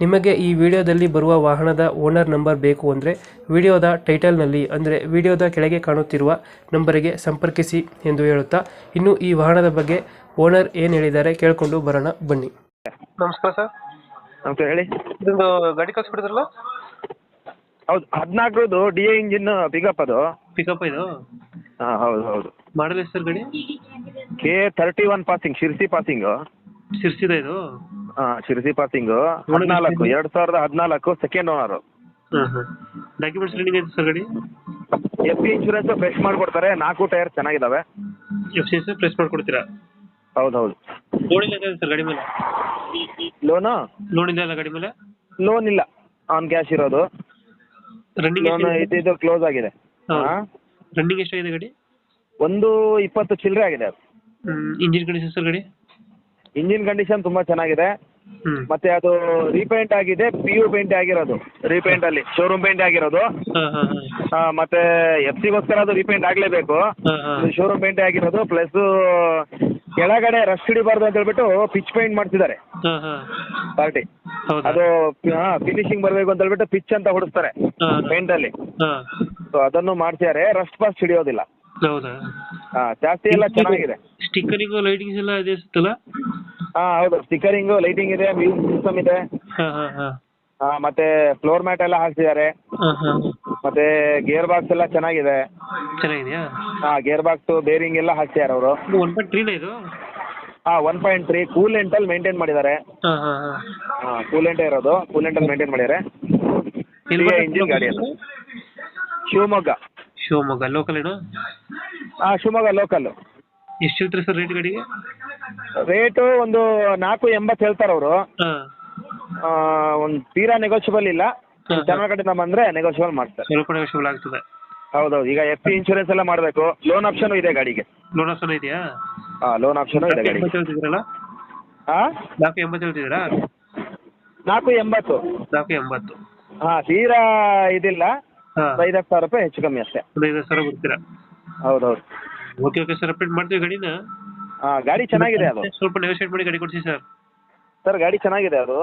ನಿಮಗೆ ಈ ವಿಡಿಯೋದಲ್ಲಿ ಬರುವ ವಾಹನದ ಓನರ್ ನಂಬರ್ ಬೇಕು ಅಂದರೆ ವಿಡಿಯೋದ ಟೈಟಲ್ನಲ್ಲಿ ಅಂದರೆ ವಿಡಿಯೋದ ಕೆಳಗೆ ಕಾಣುತ್ತಿರುವ ನಂಬರಿಗೆ ಸಂಪರ್ಕಿಸಿ ಎಂದು ಹೇಳುತ್ತಾ ಇನ್ನು ಈ ವಾಹನದ ಬಗ್ಗೆ ಓನರ್ ಏನು ಹೇಳಿದ್ದಾರೆ ಕೇಳಿಕೊಂಡು ಬರೋಣ ಬನ್ನಿ. ನಮಸ್ಕಾರ ಸರ್. ನಮಸ್ತೆ ಹೇಳಿ. ಇದೊಂದು ಗಾಡಿ ಕಳ್ಸಿಬಿಡಿದ್ರಲ್ಲ ಹೌದು ಹದಿನಾಲ್ಕರದು ಡಿ ಎ ಇಂಜಿನ್ ಪಿಕಪ್ ಅದು. ಪಿಕಪ್ ಇದು? ಹಾಂ ಹೌದು ಹೌದು. ಮಾಡಲ್ ಸರ್ ಗಾಡಿ? K thirty one passing Sirsi passing ಸಿರ್ಸಿದ ಇದು? ಹಾ ಶಿರ್ಸಿ ಪಾಸಿಂಗ್ ಹದಿನಾಲ್ಕು ಎರಡ್ ಸಾವಿರದ ಹದಿನಾಲ್ಕು ಸೆಕೆಂಡ್ ಓನರ್ ಡಾಕ್ಯುಮೆಂಟ್ಸ್ ರೆಡಿ ಐತೆ ಸರ್ ಗಾಡಿ? ಎಫ್ ಸಿ ಇನ್ಶೂರೆನ್ಸ್ ಫ್ರೆಶ್ ಮಾಡ್ಕೊಡ್ತಾರೆ. ನಾಲ್ಕು ಟೈರ್ ಚೆನ್ನಾಗಿದಾವೆ. ಎಫ್ ಸಿ ಎಸ್ ಪ್ರೆಸ್ ಮಾಡ್ಕೊಡ್ತೀರಾ? ಹೌದು ಹೌದು ಲೋನ್ ಇಲ್ಲ ಸರ್ ಗಾಡಿ ಮೇಲೆ? ಲೋನು ಲೋನ್ ಇಲ್ಲ ಅಲ್ಲ ಗಾಡಿ ಮೇಲೆ? ಲೋನ್ ಇಲ್ಲ. ಆನ್ ಕ್ಯಾಶ್ ಇರೋದು. ರನ್ನಿಂಗ್ ಲೋನ್ ಇದು ಕ್ಲೋಸ್ ಆಗಿದೆ. ರನ್ನಿಂಗ್ ಎಷ್ಟಾಗಿದೆ ಗಾಡಿ? ಒಂದು ಇಪ್ಪತ್ತು ಚಿಲ್ಲರೆ ಆಗಿದೆ. ಇಂಜಿನ್ ಕಂಡೀಷನ್ ಸರ್ ಗಾಡಿ? ಇಂಜಿನ್ ಕಂಡೀಷನ್ ತುಂಬ ಚೆನ್ನಾಗಿದೆ. ಮತ್ತೆ ಅದು ರೀಪೇಂಟ್ ಆಗಿದೆ ಪಿ ಯು ಪೇಂಟ್ ಆಗಿರೋದು. ರೀಪೇಂಟ್ ಅಲ್ಲಿ ಶೋರೂಮ್ ಪೇಂಟ್ ಆಗಿರೋದು. ಹಾ ಹಾಂ ಹಾಂ. ಆ, ಮತ್ತೆ ಎಫ್ ಸಿಗೋಸ್ಕರ ಅದು ರೀಪೇಂಟ್ ಆಗಲೇಬೇಕು. ಹಾಂ ಹಾಂ. ಶೋರೂಮ್ ಪೇಂಟ್ ಆಗಿರೋದು ಪ್ಲಸ್ ಕೆಳಗಡೆ ರಸ್ಟ್ ಹಿಡಿಬಾರ್ದು ಅಂತ ಹೇಳ್ಬಿಟ್ಟು ಪಿಚ್ ಪೇಂಟ್ ಮಾಡ್ತಿದ್ದಾರೆ. ಹಾಂ ಹಾಂ. ಪಾರ್ಟಿ ಹೌದಾ? ಅದು ಫಿನಿಶಿಂಗ್ ಬರಬೇಕು ಅಂತ ಹೇಳ್ಬಿಟ್ಟು ಪಿಚ್ ಅಂತ ಹೊಡಿಸ್ತಾರೆ ಹಾಂ ಪೇಂಟ್ ಅಲ್ಲಿ. ಹಾಂ. ಸೊ ಅದನ್ನು ಮಾಡ್ತಿದ್ದಾರೆ. ರಸ್ಟ್ ಪಾಸ್ಟ್ ಹಿಡಿಯೋದಿಲ್ಲ. ಹೌದಾ? ಹಾ ಜಾಸ್ತಿ ಎಲ್ಲ ಚೆನ್ನಾಗಿದೆ. ಸ್ಟಿಕ್ಕರಿಂಗು ಲೈಟಿಂಗ್ಸ್ ಎಲ್ಲ ಇದೆ ಅನ್ಸುತ್ತಲ್ಲ ಹಾ ಹೌದು. ಸ್ಟಿಕರಿಂಗು ಲೈಟಿಂಗ್ ಇದೆ ಮ್ಯೂಸಿಕ್ ಸಿಸ್ಟಮ್ ಇದೆ. ಹಾ ಹಾಂ ಹಾಂ. ಆ, ಮತ್ತೆ ಫ್ಲೋರ್ ಮ್ಯಾಟ್ ಎಲ್ಲ ಹಾಕ್ಸಿದ್ದಾರೆ. ಹಾಂ ಹಾಂ. ಮತ್ತೆ ಗೇರ್ ಬಾಕ್ಸ್ ಎಲ್ಲ ಚೆನ್ನಾಗಿದೆ. ಚೆನ್ನಾಗಿದೆಯಾ? ಹಾ ಗೇರ್ ಬಾಕ್ಸ್ ಬೇರಿಂಗ್ ಎಲ್ಲ ಹಾಕ್ಸಿದ್ದಾರೆ ಅವರು. ಒನ್ ಪಾಯಿಂಟ್ ತ್ರೀನ ಇದು? ಹಾ ಒನ್ ಪಾಯಿಂಟ್ ತ್ರೀ ಕೂಲೆಂಟ್ ಅಲ್ಲಿ ಮೇಂಟೈನ್ ಮಾಡಿದ್ದಾರೆ. ಹಾ ಹಾ ಹಾ. ಹಾ ಕೂಲೆಂಟೇ ಇರೋದು. ಕೂಲೆಂಟ್ ಅಲ್ಲಿ ಮೇಂಟೈನ್ ಮಾಡಿದ್ದಾರೆ. ಎಲ್ಲಿ ಇಂಜಿನ್ ಗಾಡಿ ಅದು. ಶಿವಮೊಗ್ಗ. ಶಿವಮೊಗ್ಗ ಲೋಕಲ್ ಏನು? ಹಾ ಶಿವಮೊಗ್ಗ ಲೋಕಲ್ ಎಷ್ಟು ಹೇಳ್ತೀರಿ ಸರ್ ರೇಟ್ ಗಾಡಿಗೆ? ರೇಟು ಒಂದು ನಾಲ್ಕು ಎಂಬತ್ತು ಹೇಳ್ತಾರೆ ಅವರು. ಹಾಂ. ಒಂದು ತೀರಾ ನೆಗೋಷಿಯಬಲ್ ಇಲ್ಲ. ಹಾ, ಹಾ. ಜನರ ಕಡೆಯಿಂದ ಬಂದ್ರೆ ನೆಗೋಷಿಯಬಲ್ ಮಾಡ್ತಾರೆ. ಸ್ವಲ್ಪ ನೆಗೋಷಿಯಬಲ್ ಆಗ್ತದೆ. ಹೌದೌದು. ಈಗ ಎಫ್ ಸಿ ಇನ್ಶೂರೆನ್ಸ್ ಎಲ್ಲ ಮಾಡಬೇಕು. ಲೋನ್ ಆಪ್ಷನ್ ಇದೆ ಗಾಡಿಗೆ. ಲೋನ್ ಆಪ್ಷನ್ ಇದೆಯಾ? ಹಾ ಲೋನ್ ಆಪ್ಷನ್ ಇದೆ ನಾಲ್ಕು ಗಾಡಿಗೆ. ಎಂಬತ್ತು ಹೇಳ್ತಿದ್ದೀರಲ್ಲ? ಹಾ ನಾಲ್ಕು ಎಂಬತ್ತು ಹೇಳ್ತಿದ್ದೀರಾ? ನಾಲ್ಕು ಎಂಬತ್ತು. ನಾಲ್ಕು ಎಂಬತ್ತು. ಹಾ ತೀರಾ ಇದಿಲ್ಲ. ಹಾಂ. ಒಂದು ಐದು ಸಾವಿರ ರೂಪಾಯಿ ಹೆಚ್ಚು ಕಮ್ಮಿ ಅಷ್ಟೇ. ಒಂದು ಐದು ಸಾವಿರ ಬರ್ತೀರಾ ಹೌದೌದು. ಓಕೆ ಓಕೆ ಸರ್ ಅಪ್ಡೇಟ್ ಮಾಡ್ತೀವಿ ಗಾಡಿನ. ಆ ಗಾಡಿ ಚೆನ್ನಾಗಿದೆ ಅದು. ಸ್ವಲ್ಪ ನೆಗೋಷಿಯೇಟ್ ಮಾಡಿ ಗಾಡಿ ಕೊಡಿಸಿ ಸರ್ ಸರ್ ಗಾಡಿ ಚೆನ್ನಾಗಿದೆ ಅದು.